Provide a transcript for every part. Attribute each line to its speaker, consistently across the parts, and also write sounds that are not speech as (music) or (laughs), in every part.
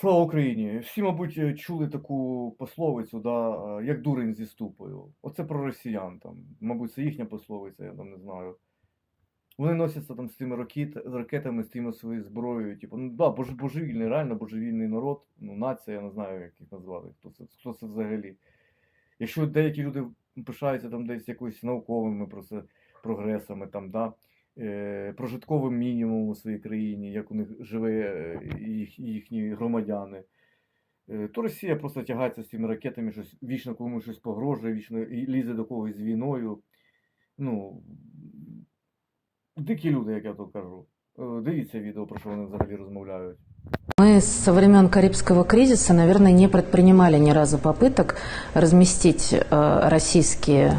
Speaker 1: Слава Україні! Всі, мабуть, чули таку пословицю, да, е, як дурень зі ступою. Оце про росіян там. Мабуть, це їхня пословиця, я там не знаю. Вони носяться там з тими ракет, ракетами, з тими своєю зброєю. Типу, ну да, бож, божевільний, реально божевільний народ, ну, нація, я не знаю, як їх назвати, хто це, хто це взагалі. Якщо деякі люди пишаються там десь якоюсь науковими прогресами, там, да, е, прожитковим мінімумом у своїй країні, як у них живе е, їх, їхні громадяни, е, то Росія просто тягається з цими ракетами, щось, вічно комусь щось погрожує, вічно і лізе до когось з війною. Ну, дикі люди, як я то кажу. Е, Дивіться відео, про що вони взагалі розмовляють.
Speaker 2: Мы со времен Карибского кризиса, наверное, не предпринимали ни разу попыток разместить э, российские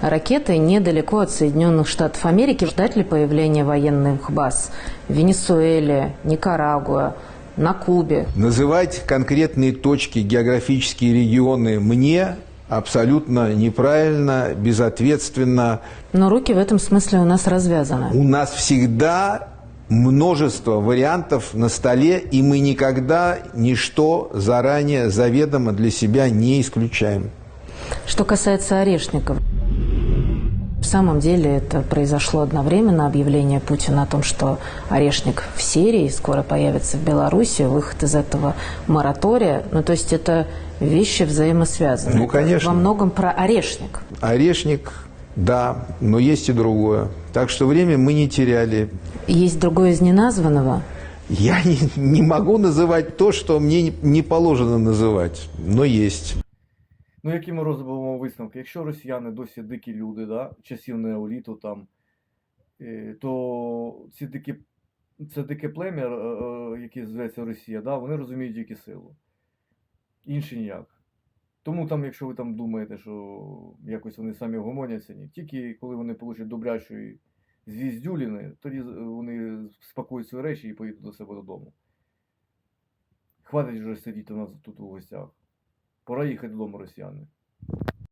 Speaker 2: ракеты недалеко от Соединенных Штатов Америки. Ждать ли появления военных баз в Венесуэле, Никарагуа, на Кубе?
Speaker 3: Называть конкретные точки, географические регионы мне абсолютно неправильно, безответственно.
Speaker 2: Но руки в этом смысле у нас развязаны.
Speaker 3: У нас всегда множество вариантов на столе, и мы никогда ничто заранее заведомо для себя не исключаем.
Speaker 2: Что касается орешников, в самом деле это произошло одновременно объявление Путина о том, что орешник в Сирии скоро появится в Беларуси, выход из этого моратория. Ну, то есть это вещи взаимосвязаны.
Speaker 3: Ну, конечно.
Speaker 2: Во многом про орешник.
Speaker 3: Орешник, да, но есть и другое. Так что время мы не теряли.
Speaker 2: Есть другое из неназванного.
Speaker 3: Я (laughs) не, не могу называть то, что мне не- не положено называть, но есть.
Speaker 1: Ну, які ми робимо висновки? Якщо росіяни досі дикі люди, да, часів неоліту там, е, то ці дикі, це дике плем'я, е, е, яке зветься Росія, да, вони розуміють тільки силу. Інші ніяк. Тому там, якщо ви там думаєте, що якось вони самі гомоняться, ні. Тільки коли вони получать добрячої звіздюліни, тоді вони спакують свої речі і поїдуть до себе додому. Хватить вже сидіти у нас тут у гостях. Пора їхати додому, росіяни.